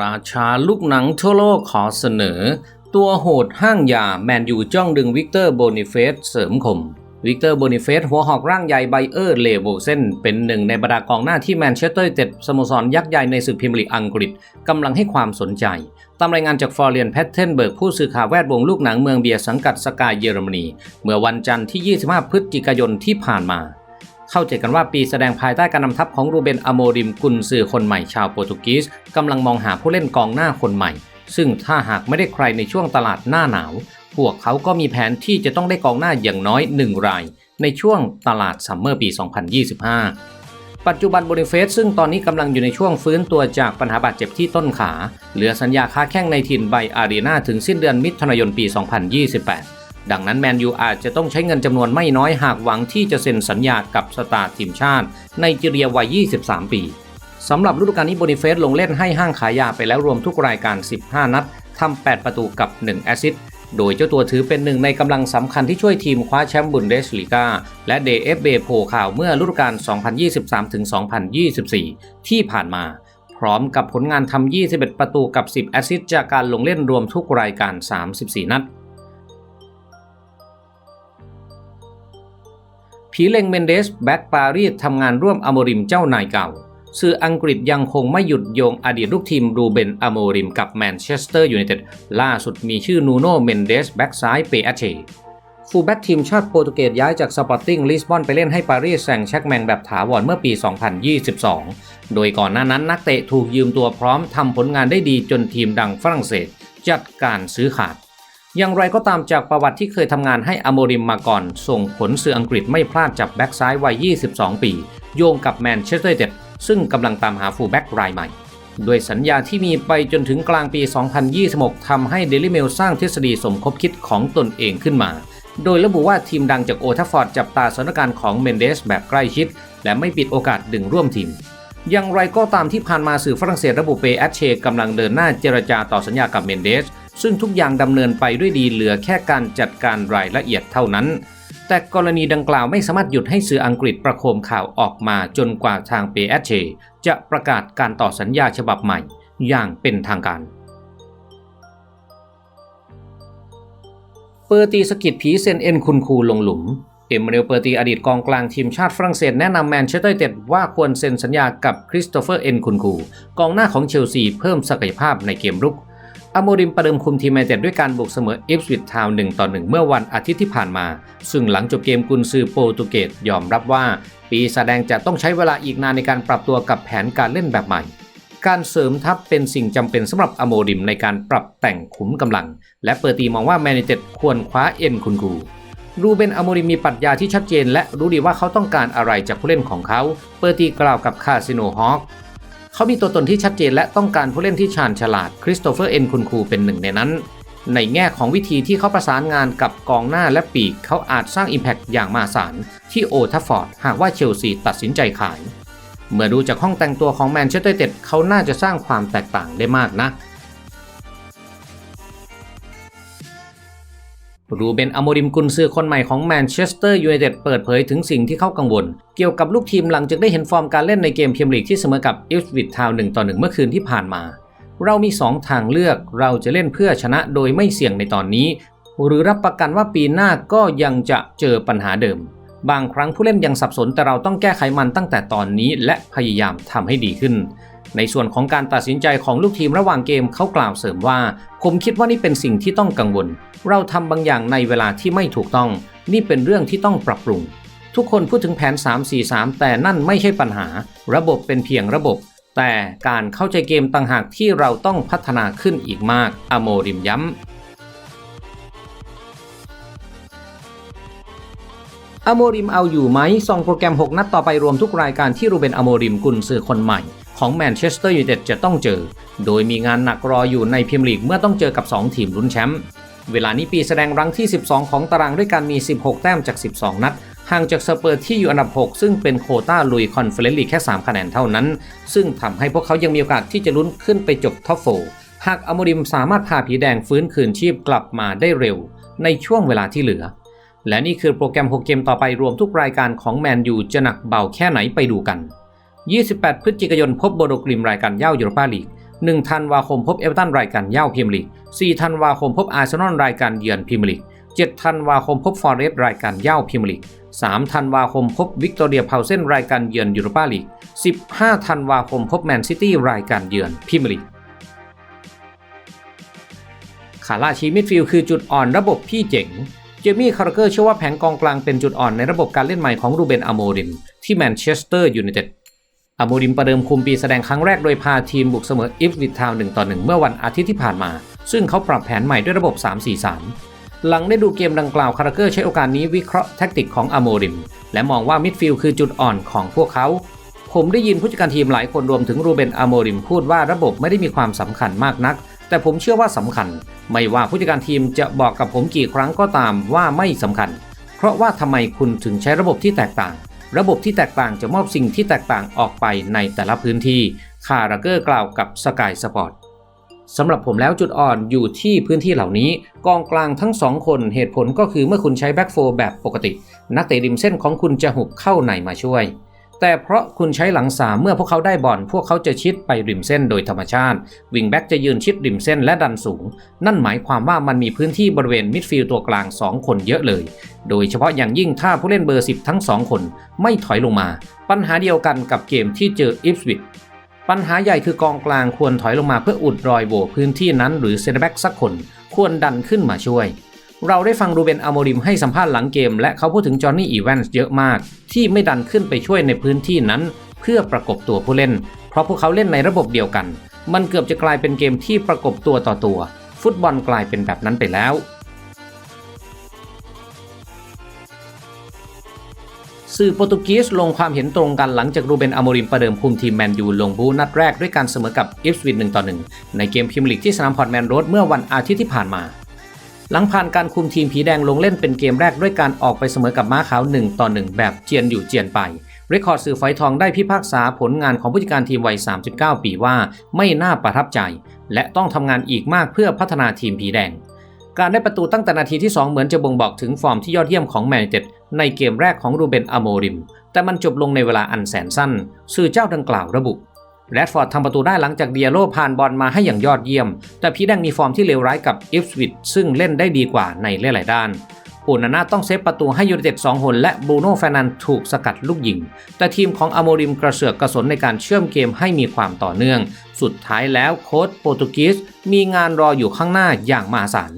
ราชาลูกหนังทั่วโลกขอเสนอ ตัวโหดห้างยาแมนยูจ้องดึงวิกเตอร์โบนิเฟสเสริมคม วิกเตอร์โบนิเฟสหัวหอกร่างใหญ่ไบเออร์เลโวเซนเป็นหนึ่งในบรรดากองหน้าที่แมนเชสเตอร์ยูไนเต็ดสโมสรยักษ์ใหญ่ในศึกพรีเมียร์ลีกอังกฤษกำลังให้ความสนใจ ตามรายงานจากฟอร์เรียนแพทเทนเบิร์กผู้สื่อข่าวแวดวงลูกหนังเมืองเบียร์สังกัดสกายเยอรมนี เมื่อวันจันทร์ที่ 25 พฤศจิกายนที่ผ่านมา เข้าใจกันว่าปีแสดงภายใต้การนำทัพของรูเบนอโมริมกุนซือคนใหม่ชาวโปรตุกีสกำลังมองหาผู้เล่นกองหน้าคนใหม่ ซึ่งถ้าหากไม่ได้ใครในช่วงตลาดหน้าหนาว พวกเขาก็มีแผนที่จะต้องได้กองหน้าอย่างน้อย 1 ราย ในช่วงตลาดซัมเมอร์ปี 2025ปัจจุบันโบนิเฟสซึ่งตอนนี้กำลังอยู่ในช่วงฟื้นตัวจากปัญหาบาดเจ็บที่ต้นขา เหลือสัญญาค้าแข้งในถิ่นไบอารีนาถึงสิ้นเดือนมิถุนายนปี 2028 ดังนั้นแมนยูอาจจะต้องใช้เงินจำนวนไม่น้อยหากหวังที่จะเซ็นสัญญากับสตาร์ทีมชาติในจีเรียวัย 23 ปีสำหรับฤดูกาลนี้โบนิเฟสลงเล่นให้ห้างขายยาไปแล้วรวมทุกรายการ 15 นัดทำ8 ประตูกับ 1 แอสซิสต์โดยเจ้าตัวถือเป็นหนึ่งในกำลังสำคัญที่ช่วยทีมคว้าแชมป์บุนเดสลีกาและ DFB โพข่าวเมื่อฤดูกาล 2023-2024 ที่ผ่านมาพร้อมกับผลงานทำ 21 ประตูกับ 10 แอสซิสต์จากการลงเล่นรวมทุกรายการ 34 นัด ผีเล็งเมนเดสแบ็กปารีสทำงานร่วมอโมริมเจ้านายเก่า สื่ออังกฤษยังคงไม่หยุดโยงอดีตลูกทีมรูเบนอโมริมกับแมนเชสเตอร์ยูไนเต็ดล่าสุดมีชื่อนูโนเมนเดสแบ็กซ้ายเปอาเชฟูลแบ็กทีมชาติโปรตุเกสย้ายจากสปอร์ติ้งลิสบอนไปเล่นให้ปารีสแซงแชกแมงแบบถาวรเมื่อปี 2022 โดยก่อนหน้านั้นนักเตะถูกยืมตัวพร้อมทำผลงานได้ดีจนทีมดังฝรั่งเศส จัดการซื้อขาด อย่างไรก็ตามจากประวัติที่เคยทำงานให้อโมริมมาก่อน ส่งผลสื่ออังกฤษไม่พลาดจับแบ็กซ้ายวัย 22 ปี โยงกับแมนเชสเตอร์เต็ดซึ่งกำลังตามหาฟูลแบ็กรายใหม่ ด้วยสัญญาที่มีไปจนถึงกลางปี 2026 ทำให้เดลิเมลสร้างทฤษฎีสมคบคิดของตนเองขึ้นมา โดยระบุว่าทีมดังจากโอทัฟฟอร์ดจับตาสถานการณ์ของเมนเดสแบบใกล้ชิด และไม่ปิดโอกาสดึงร่วมทีมอย่างไรก็ตามที่ผ่านมาสื่อฝรั่งเศสระบุเปแอชเชกำลังเดินหน้าเจรจาต่อสัญญากับเมนเดส ซึ่งทุกอย่างดำเนินไปด้วยดีเหลือแค่การจัดการรายละเอียดเท่านั้น แต่กรณีดังกล่าวไม่สามารถหยุดให้สื่ออังกฤษประโคมข่าวออกมาจนกว่าทางเปแอเชจะประกาศการต่อสัญญาฉบับใหม่อย่างเป็นทางการเปอร์ตีสกิดผีเซนเอ็นคุณคูลงหลุม เอมมาเนลเปอร์ตีอดีตกองกลางทีมชาติฝรั่งเศสแนะนำแมนเชสเตอร์เต็ดว่าควรเซ็นสัญญากับคริสโตเฟอร์เอ็นคุณคูกองหน้าของเชลซีเพิ่มศักยภาพในเกมรุก อโมริมประเดิมคุมทีมแมนเต็ดด้วยการบุกเสมอเอฟสวิตทาวน์1ต่อ1เมื่อวันอาทิตย์ที่ผ่านมา ซึ่งหลังจบเกมกุนซือโปรตุเกสยอมรับว่า ปีแสดงจะต้องใช้เวลาอีกนานในการปรับตัวกับแผนการเล่นแบบใหม่ การเสริมทัพเป็นสิ่งจำเป็นสำหรับอโมริมในการปรับแต่งขุมกำลัง และเปิดตีมองว่าแมนยูไนเต็ดควรคว้าเอ็นคุณคูรูเบนอโมริมมีปรัชญาที่ชัดเจน และรู้ดีว่าเขาต้องการอะไรจากผู้เล่นของเขา เปิดตีกล่าวกับคาสิโนฮอค เขามีตัวตนที่ชัดเจนและต้องการผู้เล่นที่ชาญฉลาด คริสโตเฟอร์เอ็นคุณคูเป็นหนึ่งในนั้น ในแง่ของวิธีที่เขาประสานงานกับกองหน้าและปีก เขาอาจสร้างอิมแพกอย่างมหาศาลที่โอทัฟฟอร์ดหากว่าเชลซีตัดสินใจขาย เมื่อดูจากห้องแต่งตัวของแมนเชสเตอร์เต็ดเขาน่าจะสร้างความแตกต่างได้มากนะ รูเบนอโมริมกุนซือคนใหม่ของแมนเชสเตอร์ยูไนเต็ดเปิดเผยถึงสิ่งที่เขากังวล เกี่ยวกับลูกทีมหลังจากได้เห็นฟอร์มการเล่นในเกมเมียร์ลีกที่เสมอกับอิฟวิดทาวน์1ต่อ1เมื่อคืนที่ผ่านมา เรามี 2 ทางเลือกเราจะเล่นเพื่อชนะโดยไม่เสี่ยงในตอนนี้ หรือรับประกันว่าปีหน้าก็ยังจะเจอปัญหาเดิม บางครั้งผู้เล่นยังสับสนแต่เราต้องแก้ไขมันตั้งแต่ตอนนี้และพยายามทำให้ดีขึ้น ในส่วนของการตัดสินใจของลูกทีมระหว่างเกมเขากล่าวเสริมว่า ผมคิดว่านี่เป็นสิ่งที่ต้องกังวล เราทำบางอย่างในเวลาที่ไม่ถูกต้อง นี่เป็นเรื่องที่ต้องปรับปรุง ทุกคนพูดถึงแผน 3-4-3 แต่นั่นไม่ใช่ปัญหา ระบบเป็นเพียงระบบ แต่การเข้าใจเกมต่างหากที่เราต้องพัฒนาขึ้นอีกมาก อโมริมย้ำอโมริมเอาอยู่ไหมส่งโปรแกรม 6 นัดต่อไปรวมทุกรายการที่รูเบนอโมริมกุนซือคนใหม่ ของแมนเชสเตอร์ยูไนเต็ดจะต้องเจอ โดยมีงานหนักรออยู่ในพรีเมียร์ลีกเมื่อต้องเจอกับ 2 ทีมลุ้นแชมป์เวลานี้ปีแสดงรังที่ 12 ของตารางด้วยการมี 16 แต้มจาก 12 นัด ห่างจากสเปอร์ที่อยู่อันดับ 6 ซึ่งเป็นโคต้าลุยคอนเฟอเรนซ์ลีกแค่ 3 คะแนนเท่านั้น ซึ่งทำให้พวกเขายังมีโอกาสที่จะลุ้นขึ้นไปจบท็อปโฟหากอมริมสามารถพาผีแดงฟื้นคืนชีพกลับมาได้เร็ว ในช่วงเวลาที่เหลือ และนี่คือโปรแกรม 6 เกมต่อไปรวมทุกรายการของแมนยูจะหนักเบาแค่ไหนไปดูกัน 28 พฤศจิกายนพบโบโดกริมรายการเย่ายูโรปาลีก 1 ธันวาคมพบเอเวอร์ตันรายการเย่าพรีเมียร์ลีก 4 ธันวาคมพบอาร์เซนอลรายการเยือนพรีเมียร์ลีก 7 ธันวาคมพบฟอร์เรสต์รายการเย่าพรีเมียร์ลีก 3 ธันวาคมพบวิกตอเรียเพาเซนรายการเยือนยูโรปาลีก 15 ธันวาคมพบแมนซิตี้รายการเยือนพรีเมียร์ลีกขาลาชีมิดฟิลด์คือจุดอ่อนระบบพี่เจ๋งเจมี่คาร์เกอร์เชื่อว่าแผงกองกลางเป็นจุดอ่อนในระบบการเล่นใหม่ของรูเบนอโมริมที่แมนเชสเตอร์ยูไนเต็ด อโมริมประเดิมคุมปีแสดงครั้งแรกโดยพาทีมบุกเสมออิฟวิททาวน์1ต่อ1เมื่อวันอาทิตย์ที่ผ่านมา ซึ่งเขาปรับแผนใหม่ด้วยระบบ 3-4-3 หลังได้ดูเกมดังกล่าวคาร์เกอร์ใช้โอกาสนี้วิเคราะห์แทคติกของอโมริม และมองว่ามิดฟิลด์คือจุดอ่อนของพวกเขา ผมได้ยินผู้จัดการทีมหลายคนรวมถึงรูเบนอโมริมพูดว่าระบบไม่ได้มีความสำคัญมากนัก แต่ผมเชื่อว่าสำคัญ ไม่ว่าผู้จัดการทีมจะบอกกับผมกี่ครั้งก็ตามว่าไม่สำคัญ เพราะว่าทำไมคุณถึงใช้ระบบที่แตกต่าง ระบบที่แตกต่างจะมอบสิ่งที่แตกต่างออกไปในแต่ละพื้นที่คาราเกอร์กล่าวกับสกายสปอร์ตสำหรับผมแล้วจุดอ่อนอยู่ที่พื้นที่เหล่านี้ กองกลางทั้งสองคนเหตุผลก็คือเมื่อคุณใช้แบ็กโฟแบบปกติ นักเตะริมเส้นของคุณจะหุบเข้าในมาช่วย แต่เพราะคุณใช้หลังสามเมื่อพวกเขาได้บอลพวกเขาจะชิดไปริมเส้นโดยธรรมชาติ วิงแบ็กจะยืนชิดริมเส้นและดันสูง นั่นหมายความว่ามันมีพื้นที่บริเวณมิดฟิลด์ตัวกลาง 2 คนเยอะเลย โดยเฉพาะอย่างยิ่งถ้าผู้เล่นเบอร์ 10 ทั้ง 2 คนไม่ถอยลงมา ปัญหาเดียวกันกับเกมที่เจออิฟสวิตปัญหาใหญ่คือกองกลางควรถอยลงมาเพื่ออุดรอยโหว่พื้นที่นั้นหรือเซนเตอร์แบ็กสักคนควรดันขึ้นมาช่วย เราได้ฟังรูเบนอโมริมให้สัมภาษณ์หลังเกม และเขาพูดถึงจอห์นนี่อีแวนส์เยอะมาก ที่ไม่ดันขึ้นไปช่วยในพื้นที่นั้น เพื่อประกบตัวผู้เล่น เพราะพวกเขาเล่นในระบบเดียวกัน มันเกือบจะกลายเป็นเกมที่ประกบตัวต่อตัว ฟุตบอลกลายเป็นแบบนั้นไปแล้ว สื่อโปรตุเกสลงความเห็นตรงกันหลังจากรูเบนอโมริมประเดิมคุมทีมแมนยูลงบูนัดแรกด้วยการเสมอกับอิฟสวิต1ต่อ1ในเกมพรีเมียร์ลีกที่สนามพอร์ตแมนโรดเมื่อวันอาทิตย์ที่ผ่านมา หลังผ่านการคุมทีมผีแดงลงเล่นเป็นเกมแรกด้วยการออกไปเสมอกับม้าขาว 1 ต่อ 1 แบบเจียนอยู่เจียนไปเรคคอร์ดสื่อไฟทองได้พิพากษาผลงานของผู้จัดการทีมวัย 39 ปีว่าไม่น่าประทับใจ และต้องทำงานอีกมากเพื่อพัฒนาทีมผีแดง การได้ประตูตั้งแต่นาทีที่ 2 เหมือนจะบ่งบอกถึงฟอร์มที่ยอดเยี่ยมของแมนยูไนเต็ดในเกมแรกของรูเบนอโมริม แต่มันจบลงในเวลาอันแสนสั้น สื่อเจ้าดังกล่าวระบุ แรดฟอร์ดทำประตูได้หลังจากเดียโลผ่านบอลมาให้อย่างยอดเยี่ยม แต่พีแดงมีฟอร์มที่เลวร้ายกับอิฟสวิตซึ่งเล่นได้ดีกว่าในหลายๆด้านโอนาน่าต้องเซฟประตูให้ยูไนเต็ด2หนและบรูโน่แฟนันถูกสกัดลูกยิง แต่ทีมของอโมริมกระเสือกกระสนในการเชื่อมเกมให้มีความต่อเนื่อง สุดท้ายแล้วโค้ชโปรตุกีสมีงานรออยู่ข้างหน้าอย่างมหาศาล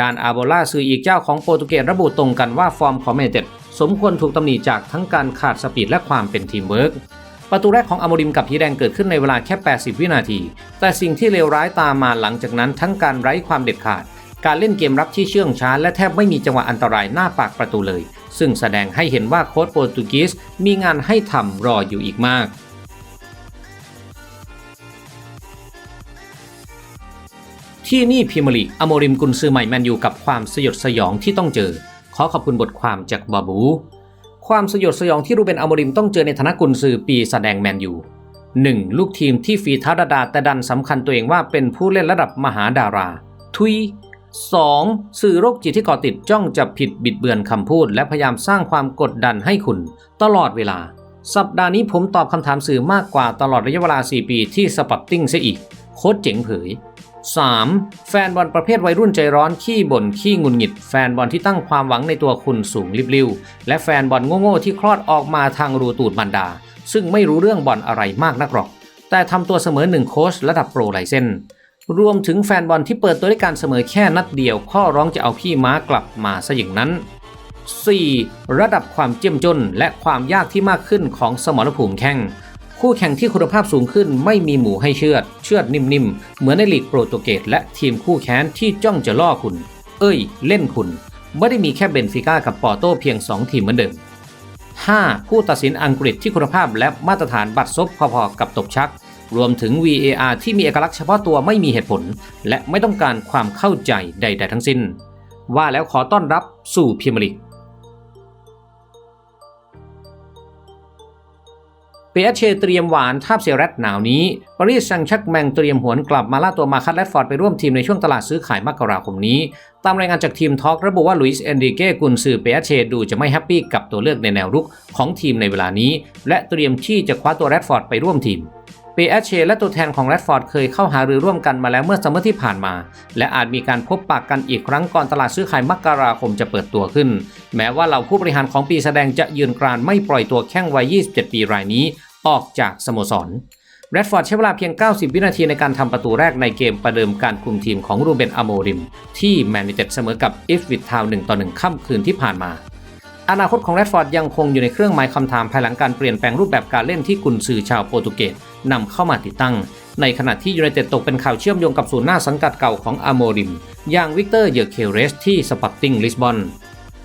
ด้านอาโบลาสื่ออีกเจ้าของโปรตุเกสระบุตรงกันว่าฟอร์มของแมนยูไนเต็ดสมควรถูกตำหนิจากทั้งการขาดสปีดและความเป็นทีมเวิร์ก ประตูแรกของอโมริมกับพีแดงเกิดขึ้นในเวลาแค่ 80 วินาที แต่สิ่งที่เลวร้ายตามมาหลังจากนั้นทั้งการไร้ความเด็ดขาด การเล่นเกมรับที่เชื่องช้า และแทบไม่มีจังหวะอันตรายหน้าปากประตูเลย ซึ่งแสดงให้เห็นว่าโค้ชโปรตุกีสมีงานให้ทำรออยู่อีกมากที่นี่พิมยร์ลีอโมริมกุนซือใหม่แมนยูกับความสยดสยองที่ต้องเจอ ขอขอบคุณบทความจากบาบู ความสยดสยองที่รูเบนอโมริมต้องเจอในฐานะกุนซือปีแสดงแมนยู 1. ลูกทีมที่ฝีเท้าดาดาแต่ดันสำคัญตัวเองว่าเป็นผู้เล่นระดับมหาดารา ทุย 2. สื่อโรคจิตที่ก่อติดจ้องจะผิดบิดเบือนคำพูด และพยายามสร้างความกดดันให้คุณ ตลอดเวลา สัปดาห์นี้ผมตอบคำถามสื่อมากกว่าตลอดระยะเวลา 4 ปีที่สปอตติ้งเสียอีก โค้ชเจ๋งเผย 3. แฟนบอลประเภทวัยรุ่นใจร้อนขี้บ่นขี้งุนหงิด แฟนบอลที่ตั้งความหวังในตัวคุณสูงริบลิวและแฟนบอลโง่ๆที่คลอดออกมาทางรูตูดมันดา ซึ่งไม่รู้เรื่องบอลอะไรมากนักหรอก แต่ทำตัวเสมอหนึ่งโค้ชระดับโปรไลเซนรวมถึงแฟนบอลที่เปิดตัวด้วยการเสมอแค่นัดเดียว ข้อร้องจะเอาพี่ม้ากลับมาซะอย่างนั้น 4. ระดับความเจ้มจนและความยากที่มากขึ้นของสมรภูมิแข่ง คู่แข่งที่คุณภาพสูงขึ้นไม่มีหมูให้เชือด เชือดนิ่มๆ เหมือนในลีกโปรตุเกสและทีมคู่แค้นที่จ้องจะล่อคุณ เอ้ย เล่นคุณ ไม่ได้มีแค่เบนฟิก้ากับปอร์โตเพียง 2 ทีมเหมือนเดิม 5. ผู้ตัดสินอังกฤษที่คุณภาพและมาตรฐานบัตรซบพอๆกับตบชัก รวมถึง VAR ที่มีเอกลักษณ์เฉพาะตัวไม่มีเหตุผล และไม่ต้องการความเข้าใจใด ๆ ทั้งสิ้น ว่าแล้วขอต้อนรับสู่พรีเมียร์ลีก เปเชเตรียมหวานทาบเซียแรตหนาวนี้ ปารีสแซงชักแมงเตรียมหวนกลับมาล่าตัวมาคัตแรดฟอร์ดไปร่วมทีมในช่วงตลาดซื้อขายมกราคมนี้ ตามรายงานจากทีมทอล์กระบุว่าลุยส์เอนริเก้กุนซือเปียเชดูจะไม่แฮปปี้กับตัวเลือกในแนวรุกของทีมในเวลานี้ และเตรียมที่จะคว้าตัวแรดฟอร์ดไปร่วมทีมปีแอชเชและตัวแทนของแรดฟอร์ดเคยเข้าหารือร่วมกันมาแล้วเมื่อซัมเมอร์ที่ผ่านมา และอาจมีการพบปากกันอีกครั้งก่อนตลาดซื้อขายมกราคมจะเปิดตัวขึ้น แม้ว่าเหล่าผู้บริหารของปีแสดงจะยืนกรานไม่ปล่อยตัวแข้งวัย 27 ปีรายนี้ ออกจากสโมสรแรดฟอร์ดใช้เวลาเพียง 90 วินาทีในการทำประตูแรกในเกมประเดิมการคุมทีมของรูเบนอโมริม ที่แมนยูเต็ดเสมอกับอิฟวิททาว1ต่อ1ค่ำคืนที่ผ่านมา อนาคตของแรดฟอร์ดยังคงอยู่ในเครื่องหมายคำถามภายหลังการเปลี่ยนแปลงรูปแบบการเล่นที่กุนซือชาวโปรตุเกสนำเข้ามาติดตั้ง ในขณะที่ยูไนเต็ดตกเป็นข่าวเชื่อมโยงกับศูนย์หน้าสังกัดเก่าของอโมริม อย่างวิกเตอร์เยอร์เคเรสที่สปอร์ติ้งลิสบอน